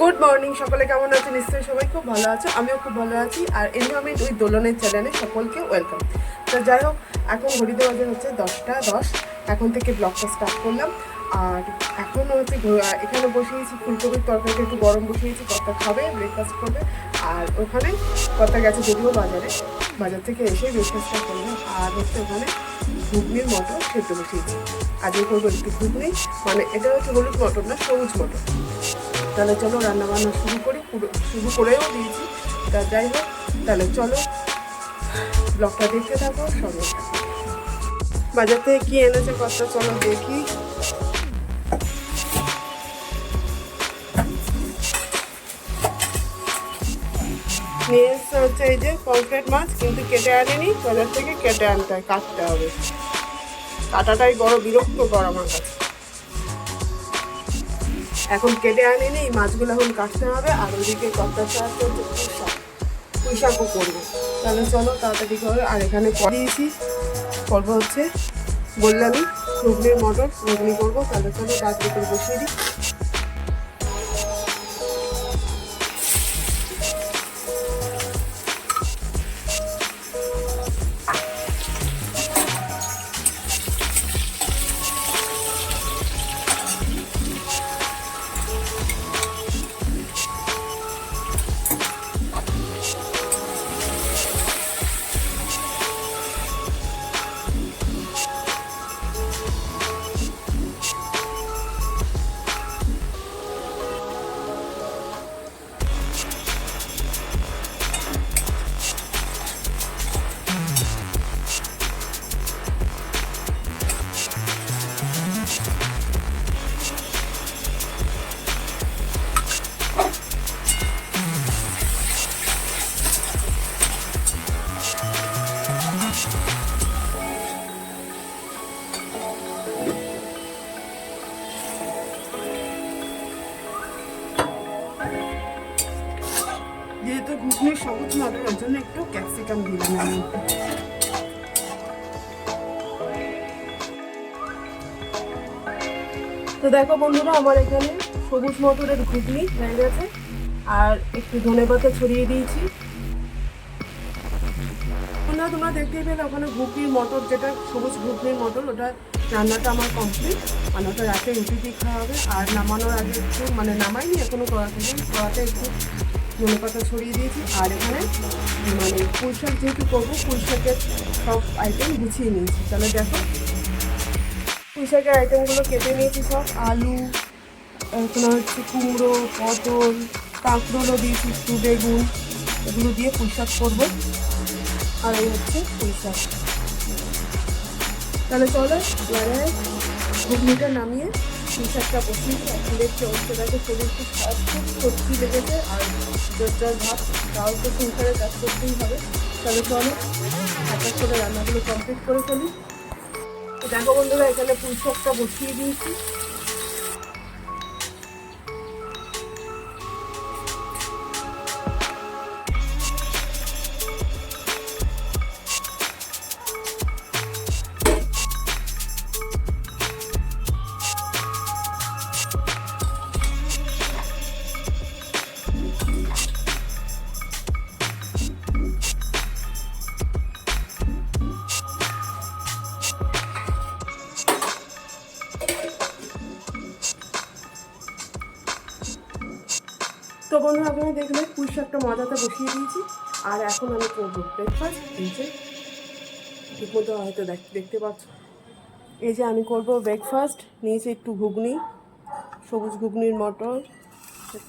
Good morning সকলে কেমন আছে? নিশ্চয়ই সবাই খুব ভালো আছে, আমিও খুব ভালো আছি। আর এনভায়রনমেন্ট উইথ দোলনের চ্যানেলে সকলকে ওয়েলকাম তো যাই হোক, এখন ঘড়িতে বাজে হচ্ছে দশটা দশ। এখন থেকে ব্লগটা স্টার্ট করলাম। আর এখন হচ্ছে এখানে বসিয়েছি ফুলকপির তরকারিটা, একটু গরম বসিয়েছি কর্তা খাবে ব্রেকফাস্ট করবে। আর ওখানে কর্তা গেছে যদিও বাজারে, বাজার থেকে এসে ব্রেকফাস্টটা করবে আর হচ্ছে ওখানে ঘুগনির মটর সেদ্ধ বসিয়েছি। আজকে করব একটু ঘুগনি মানে এটা হচ্ছে হলুদ মটর না, সবুজ মটর। তাহলে চলো রান্না বান্না শুরু করি। পুরো- শুরু করেও দিয়েছি। তা যাই হোক, তাহলে চলো। ব্লগটা দেখতে থাকো, সঙ্গে বাজার থেকে কি এনেছে কতটা চলো দেখি। নিয়ে হচ্ছে এই যে পমফ্রেট মাছ, কিন্তু কেটে আনেনি। বাজার থেকে কেটে আনতে হয়, কাটতে হবে। কাটাটাই বড় বিরক্ত কর আমার কাছে। এখন কেটে আনিনি, এই মাছগুলো এখন কাটতে হবে, আর ওদিকে পুঁই শাক শাকও করব তাহলে চলো তাড়াতাড়ি করে। আর এখানে দিয়েছি, করব হচ্ছে বললামই ঘুগনির মটর, ঘুগনি করব। তাহলে চলো করে বসিয়ে দিই। যেহেতু ঘুগনির সবুজ মটর ওর জন্য একটু ক্যাপসিকাম দিলাম আমি। তো দেখো বন্ধুরা, আমার এখানে সবুজ মটরের ঘুগনি হয়ে গেছে, আর একটু ধনে পাতা ছড়িয়ে দিয়েছি। তোমরা দেখতেই পেলে ওখানে ঘুগনির মটর, যেটা সবুজ ঘুগনির মটর, ওটা রান্নাটা আমার কমপ্লিট ওটা রাতে রুটি দিয়ে খাওয়া হবে। আর নামানোর আগে একটু মানে নামাইনি, এখনও কড়া নেই। কড়াতে একটু ধনে পাতা ছড়িয়ে দিয়েছি। আর এখানে মানে পুঁই শাক যেহেতু করব, পুঁই শাকের সব আইটেম গুছিয়ে নিয়েছি। তাহলে দেখো, পুঁই শাকের আইটেমগুলো কেটে নিয়েছি সব। আলু এখানে হচ্ছে কুমড়ো, পটল, কাঁকরোলও দিয়েছি, একটু বেগুন। এগুলো দিয়ে পুঁই শাক করব। আর এই হচ্ছে পুঁই শাক। তাহলে চলো এবারে ঘুগনিটা নামিয়ে পুঁই বসি দেখছি অবস্থাটাকে শরীর খুব খারাপ খুব সত্যি লেগেছে, আর জোরজার ভাব, তাও তো সংসারে কাজ করতেই হবে। তাহলে চলো এক এক করে রান্নাগুলো কমপ্লিট করে ফেলি। দেখো বন্ধুরা, এখানে পুঁই শাকটা বসিয়ে দিয়েছি। তো বন্ধুরা আপনারা দেখলে পুঁই শাকটা মাথাতে বসিয়ে দিয়েছি। আর এখন আমি করব ব্রেকফাস্ট এই যে ঠিক মতো হয়তো দেখ- দেখতে পাচ্ছ। এই যে আমি করব ব্রেকফাস্ট নিয়েছি একটু ঘুগনি, সবুজ ঘুগনির মটর,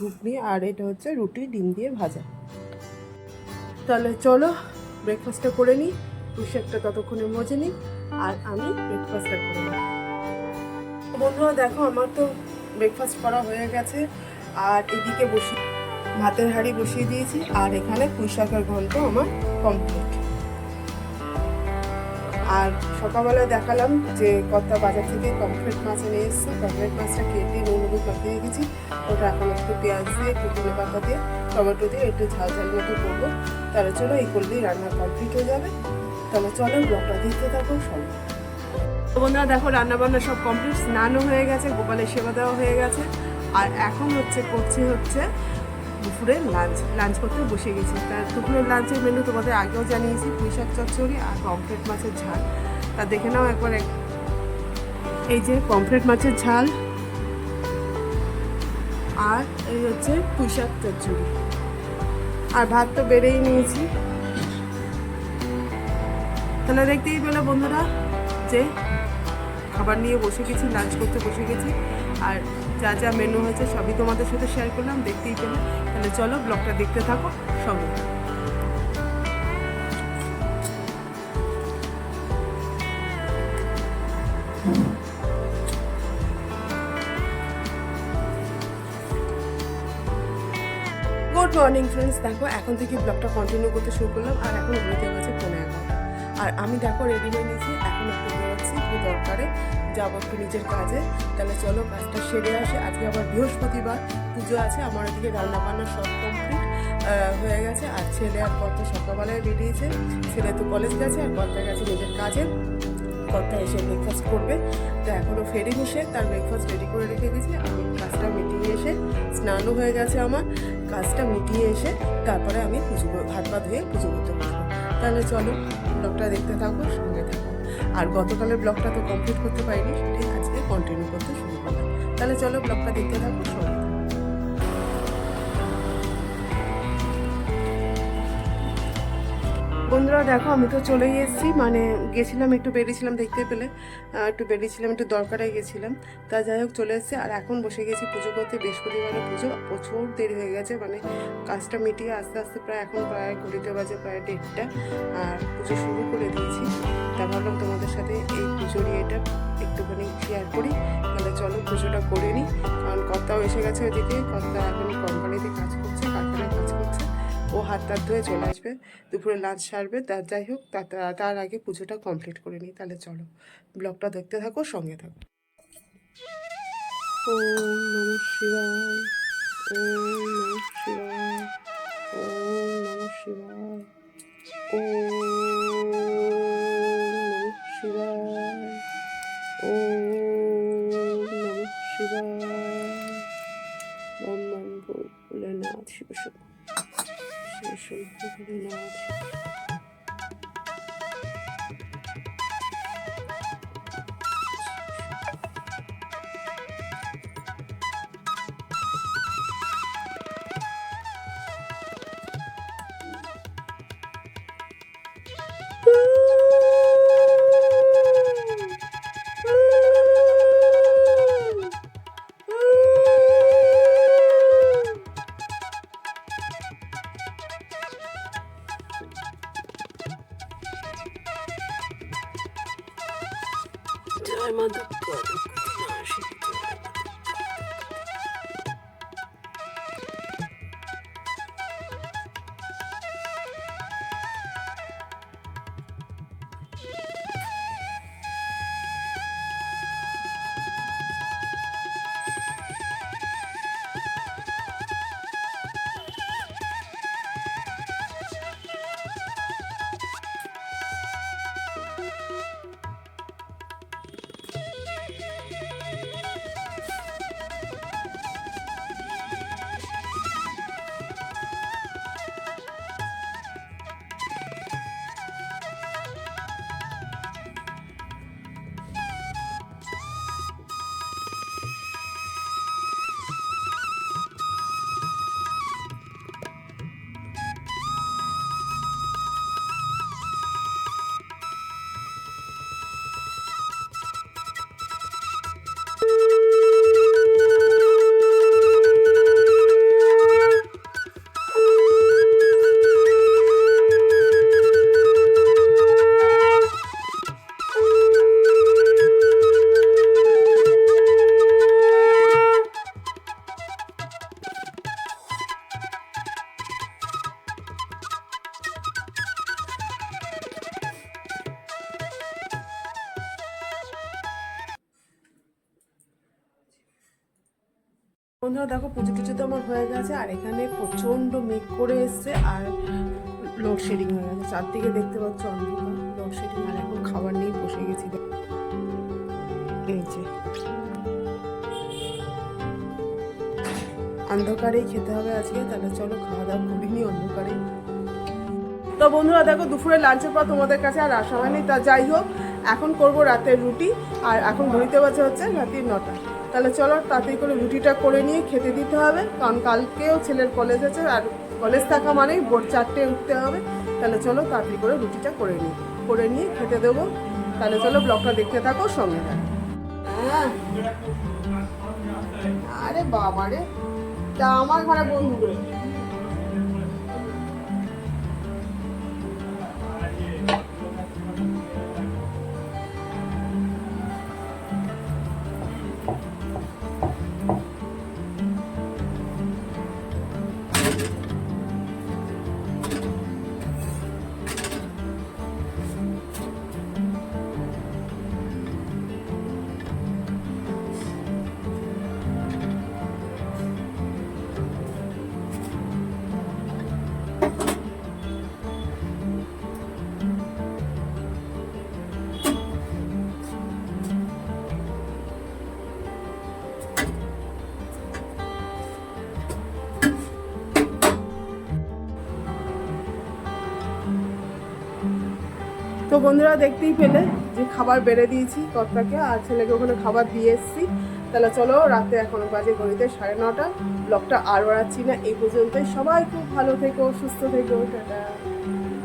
ঘুগনি, আর এটা হচ্ছে রুটি, ডিম দিয়ে ভাজা। তাহলে চলো ব্রেকফাস্টটা করে নিই। পুঁই শাকটা ততক্ষণে মজে নিই। আর আমি ব্রেকফাস্টটা করে নিই। বন্ধুরা, দেখো, আমার তো ব্রেকফাস্ট করা হয়ে গেছে। আর এদিকে বসি ভাতের হাঁড়ি বসিয়ে দিয়েছি, আর এখানে পুঁই শাকের ঘন্ট আমার কমপ্লিট আর সকালবেলা দেখালাম যে কত্তা বাজার থেকে কমফ্রেট মাছ এনে এসেছে। পমফ্রেট মাছটা কেটে নুন হলুদ মাখিয়ে রেখেছি। ওটা এখন একটু পেঁয়াজ দিয়ে, একটু ধনে পাতা দিয়ে, টমেটো দিয়ে একটু ঝাল ঝাল মতো করব। তাহলে চলো এই করলেই রান্না কমপ্লিট হয়ে যাবে। তাহলে চলো ব্লগটা দেখতে থাকো সবাই। বন্ধুরা, দেখো রান্না বান্না সব কমপ্লিট স্নানও হয়ে গেছে, গোপালের সেবা দেওয়া হয়ে গেছে। আর এখন হচ্ছে, করছি হচ্ছে দুপুরের লাঞ্চ লাঞ্চ করতে বসে গেছি। তার দুপুরের লাঞ্চের মেনু তোমাদের আগেও জানিয়েছি, পুঁই শাক চচ্চড়ি আর পমফ্রেট মাছের ঝাল। তা দেখে নাও একবার এক- এই যে পমফ্রেট মাছের ঝাল। আর এই হচ্ছে পুঁই শাক চচ্চড়ি। আর ভাত তো বেড়েই নিয়েছি। তাহলে দেখতেই পেল বন্ধুরা যে খাবার নিয়ে বসে গেছি লাঞ্চ করতে বসে গেছি। আর যা যা মেনু হয়েছে সবই তোমাদের সাথে শেয়ার করলাম, দেখতেই পেলে। তাহলে চলো ব্লগটা দেখতে থাকো থাকো। গুড মর্নিং ফ্রেন্ডস দেখো, এখন থেকে ব্লগটা কন্টিনিউ করতে শুরু করলাম, আর এখন ঘুরতে গেছে পনেরো আর আমি দেখো রেডি হয়ে নিয়েছি, এখন একটু বেরোচ্ছি একটু দরকারে যাব একটু নিজের কাজে। তাহলে চলো, কাজটা সেরে আসে। আজকে আবার বৃহস্পতিবার, পুজো আছে, আমার এদিকে রান্না বান্না সব কমপ্লিট হয়ে গেছে। আর ছেলে আর কত সকালবেলায় বেরিয়েছে। ছেলে তো কলেজ গেছে, আর কর্তা গেছে নিজের কাজে। কর্তা এসে ব্রেকফাস্ট করবে। তো এখনও ফেরিনি সে তার ব্রেকফাস্ট রেডি করে রেখে গেছি। আমি কাজটা মিটিয়ে এসে, স্নানও হয়ে গেছে আমার। কাজটা মিটিয়ে এসে, তারপরে আমি পুজো হাত পা ধুয়ে পুজো করতে পারব। তাহলে চলো, ব্লগটা দেখতে থাকো, সঙ্গে থাকো। আর গতকালের ব্লগটা তো কমপ্লিট করতে পারিনি, সেটাই আজকে কন্টিনিউ করতে শুরু করলাম। তাহলে চলো, ব্লগটা দেখতে থাকো, সঙ্গে বন্ধুরা দেখো, আমি তো চলেই এসেছি। মানে গেছিলাম, একটু বেরিয়েছিলাম দেখতে পেলে। একটু বেরিয়েছিলাম, একটু দরকারে গেছিলাম। তা যাই হোক, চলে এসেছি। আর এখন বসে গেছি পুজো করতে। বৃহস্পতিবারে পুজো। প্রচুর দেরি হয়ে গেছে। মানে কাজটা মিটিয়ে আস্তে আস্তে প্রায় এখন প্রায় ঘড়িতে বাজে, প্রায় দেড়টা। আর পুজো শুরু করে দিয়েছি। তা ভাবলাম তোমাদের সাথে এই পুজোর ইয়েটা একটুখানি শেয়ার করি। তাহলে চলো পুজোটা করে নিই। কারণ কর্তাও এসে গেছে ওইদিকে কর্তা এখন কোম্পানিতে কাজ করছে। কাজ ও হাত টাত ধুয়ে চলে আসবে, দুপুরে লাঞ্চ সারবে, তার যাই হোক তার আগে পুজোটা কমপ্লিট করে নিই, তাহলে চলো। ব্লগটা দেখতে থাকো, সঙ্গে থাকো। ওম নমঃ শিবায়, ওম নমঃ শিবায়, ওম নমঃ শিবায়, ওম নমঃ শিবায়, ওম নমঃ শিবায় নম শিব শিব শিব ভোলেনাথ জয় দেখো, পুজো টুজো তো আমার হয়ে গেছে, আর এখানে প্রচণ্ড মেঘ করে এসছে, আর লোডশেডিং হয়ে গেছে। চারদিকে দেখতে পাচ্ছ অন্ধকার লোডশেডিং আর এখন খাবার নিয়ে বসে গেছি। এই যে। অন্ধকারেই খেতে হবে আজকে, তাহলে চলো খাওয়া দাওয়া করিনি অন্ধকারেই তো বন্ধুরা, দেখো, দুপুরে লাঞ্চের পর তোমাদের কাছে আর আসা হয়নি, তা যাই হোক এখন করব রাতের রুটি, আর এখন ঘড়িতে বাজে হচ্ছে রাত্রির নটা। তাহলে চলো তাড়াতাড়ি করে রুটিটা করে নিয়ে খেতে দিতে হবে, কারণ কালকেও ছেলের কলেজ আছে, আর কলেজ থাকা মানেই ভোর চারটে উঠতে হবে। তাহলে চলো তাড়াতাড়ি করে রুটিটা করে নিই, করে নিয়ে খেতে দেবো। তাহলে চলো ব্লগটা দেখতে থাকো, সঙ্গে থাকো। আরে বাবা রে তা আমার ঘরে বন্ধুগুলো তো বন্ধুরা দেখতেই পেলে যে খাবার বেড়ে দিয়েছি কর্তাকে, আর ছেলেকে ওখানে খাবার দিয়ে এসেছি। তাহলে চলো রাতে এখন বাজে গড়িতে সাড়ে নটা, ব্লগটা আর বাড়াচ্ছি না, এই পর্যন্তই। সবাই খুব ভালো থেকো, সুস্থ থেকো, টাটা।